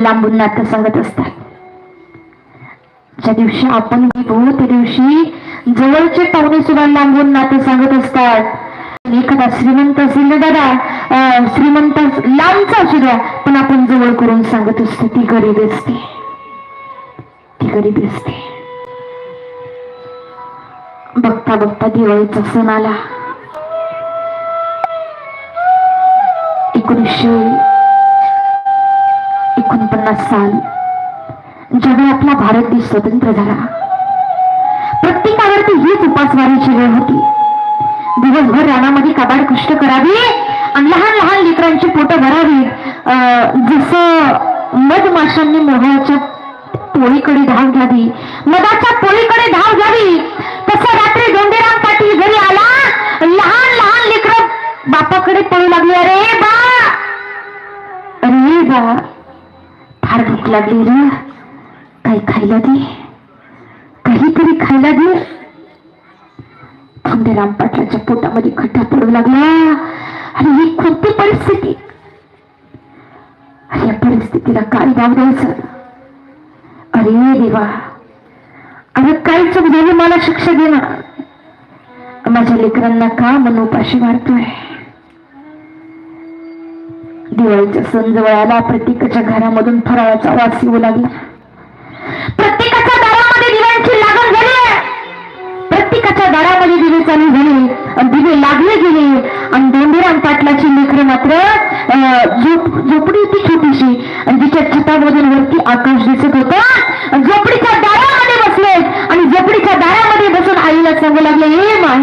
लांबून नातं सांगत असतात. ज्या दिवशी आपण विभू त्या दिवशी जवळचे पाहुणे सुद्धा लांबून नातं सांगत असतात. एखादा श्रीमंत असेल दादा श्रीमंत लांबचा असू द्या पण आपण जवळ करून सांगत असतो ती गरीब असते. ती गरीबी असते. बघता बघता दिवाळीचा सण आला. एकोणीसशे असाल. ज्यावेळी आपला भारत देश स्वतंत्र झाला प्रत्येकावरती हीच उपासवारीची वेळ होती. दिवसभर रानामध्ये कबाड कष्ट करावी आणि लहान लहान लेकरांची पोटं भरावी. जस जसं मधमाशांनी मोहळाच्या पोळीकडे धाव घ्यावी मधाच्या पोळीकडे धाव घ्यावी तसं रात्री गोंडेराम पाटील घरी आला लहान लहान लेकर बापाकडे पळू लागली. अरे बा! अरे बा! फार भूक लागली रे काही खायला दे. काहीतरी खायला दे. धोंडेराम पाटलाच्या पोटामध्ये खड्डा पडू लागला. आणि ही कोणती परिस्थिती? या परिस्थितीला काय नाव द्यायचं अरे देवा. अरे काय चुक झाली मला शिक्षा देणार माझ्या लेकरांना का मनोपाशी मारतोय? दिवाळीच्या सण जवळ आला प्रत्येकाच्या घरामधून फराळाचा वास येऊ लागला. प्रत्येकाच्या दारामध्ये दिव्यांची लागण झाली प्रत्येकाच्या दारामध्ये दिवे चालू झाले आणि दिवे लागले गेले. आणि दोंडीराम पाटलाची लेकरं मात्र झोपडी होती छोटीशी. आणि तिच्या छतामधून वरती आकाश दिसत होतं. आणि झोपडीच्या दारामध्ये बसले. आणि झोपडीच्या दारामध्ये बसून आईला सांगू लागले ए माय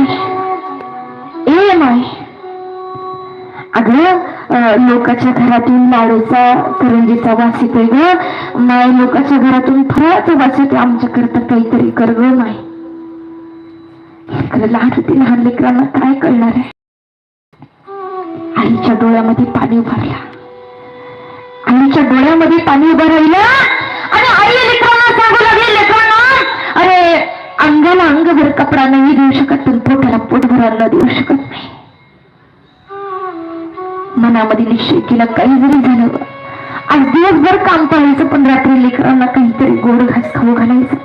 ए माय अगं लोकाच्या घरातून लाडूचा करंजीचा वास येतोय ग. माय लोकाच्या घरातून फळाचा वास येतोय. आमच्याकरता काहीतरी कर ग माय. लहान होती लहान लेकरांना काय कळणार आहे? आईच्या डोळ्यामध्ये पाणी उभारला आईच्या डोळ्यामध्ये पाणी उभं राहिलं. आणि आई लेकरांना सांगू लागली लेकरांना अरे अंगाला अंगभर कपडा नाही देऊ शकत पण पोटाला पोट भरायला देऊ शकत नाही. मनामधील शेतीला काही जरी झालं आज दिवसभर काम पाहायचं पण रात्री लेकरांना काहीतरी गोड घास खाऊ घालायचं.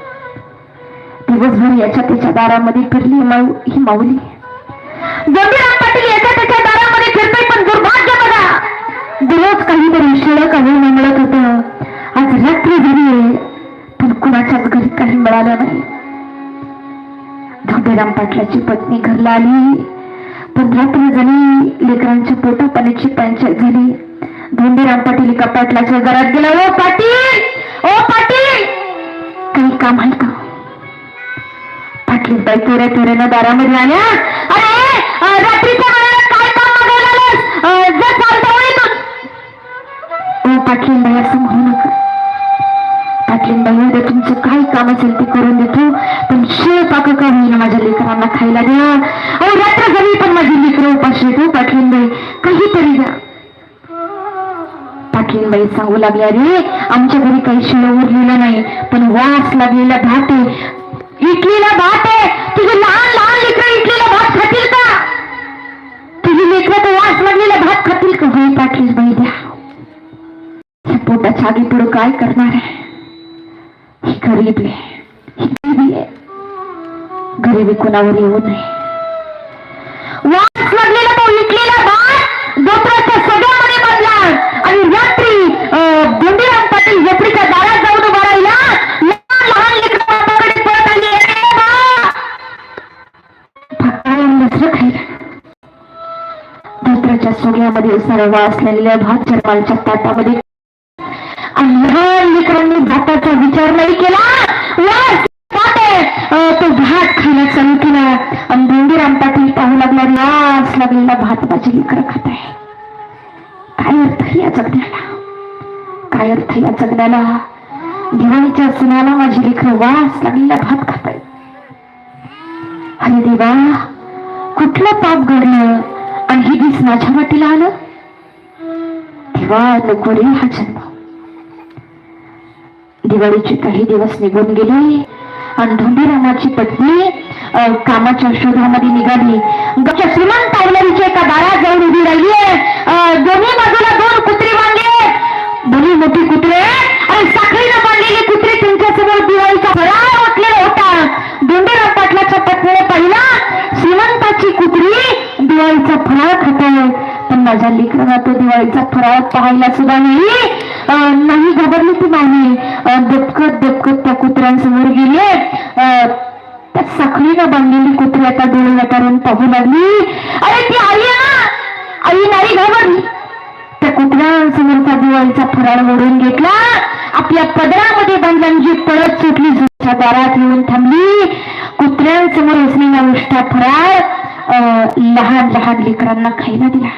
दिवसभर याच्या त्याच्या दारामध्ये फिरली ही माऊ ही माऊली. गोपीनाथ पाटील याच्या त्याच्या दारामध्ये फिरते पण दुर्भाग्य बघा. दिवस काहीतरी शिळक आणि मिळत होत. आज रात्री झाली पण कुणाच्याच घरी काही मिळालं नाही. धोंडेराम पाटलाची पत्नी घरला आली. पण रात्री झाली लेकरांच्या पोटा पाण्याची पंचायत झाली धोंडीराम पाटील एका पाटलाच्या घरात गेला. ओ पाटील! ओ पाटील! काही काम आहे का? पाटील बाई चोऱ्या चोऱ्यानं दारामध्ये आल्या. अरे रात्रीच्या वेळेला काय काम मागायला ओ पाटील बाई असं म्हणू नका. पाटलीन बाई तुमचं काही काम असेल ते करून देतो. पण शिळ पाक का होईल माझ्या लेकरांना खायला द्या. अहो रात्र झाली पण माझी लेकरं उपाशी येतो हो, पाटलीन बाई काहीतरी द्या. पाटील बाई सांगू लागल्या रे आमच्या घरी काही शिळ उरलेलं नाही पण वास लागलेला भात आहे. इटलेला भात आहे. तुझे लहान लहान लेकर इटलेला भात खातील का? तुझी लेकरं तर वास लागलेला भात खातील का? होय पाटील बाई द्या. पोटा पोटाच्या पुढं पुढे काय करणार आहे? ही गरीबी आहे ही गरिबी आहे. गरिबी कोणावर येऊ नये. वास लागलेला तो इटलेला भात दोत्राच्या सगळ्यामध्ये बदला आणि रात्री अं, पाटील झोपडीच्या दारात जाऊन उभा राहिला लहान लहान लेकरं बापाकडे पळत आली. दुसरं बा!" खायला. धोत्राच्या सोग्यामध्ये सर्व असलेल्या भात चरमालच्या ताटामध्ये. आणि लहान लेकरांनी भाताचा विचार नाही केला तो भात खायला चालू केला आणि धोंडीराम पाटील पाहू लागला वास लागलेला भात माझी लेकर खात आहे. काय अर्थ या जगण्याला? काय अर्थ या जगण्याला? दिवाळीच्या सणाला माझी लेकर वास लागलेला भात खात आहे अरे देवा कुठलं पाप घडलं आणि हे दिस माझ्या वाटीला आलं? देवा नको रे हा जन्म. दिवाळीचे काही दिवस निघून गेले. आणि धोंडीरामाची पत्नी अं, कामाच्या शोधामध्ये निघाली. श्रीमंत आवलारीच्या एका दारात जाऊन उभी राहिली आहे. दोन्ही बाजूला दोन कुत्री वांगे. फराळ खाते पण माझ्या लेकरांना तो दिवाळीचा फराळ पाहायला सुद्धा नाही. नाही घाबरली ती मावली दबकत दबकत त्या कुत्र्यांसमोर गेले. त्या साखळीनं बांधलेली कुत्री आता डोळे वाटारून पाहू लागली. अरे ती आई ना आई नाही घाबरली. त्या कुत्र्यांसमोरचा दिवाळीचा फराळ ओढून घेतला. आपल्या पदरामध्ये बांधल्याची पळत सुटली दारात येऊन थांबली. कुत्र्यांसमोर असलेला उष्टा फराळ लहान लहान लेकरांना खायला दिला.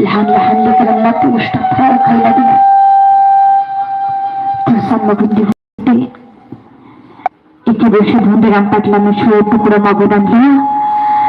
लहान लहान लेकरांना तो उष्टा फार खायला दिला. तुळसा मगन होते. एके दिवशी धोंडीराम पाटलानं शिळ तुकडं मागून आणला.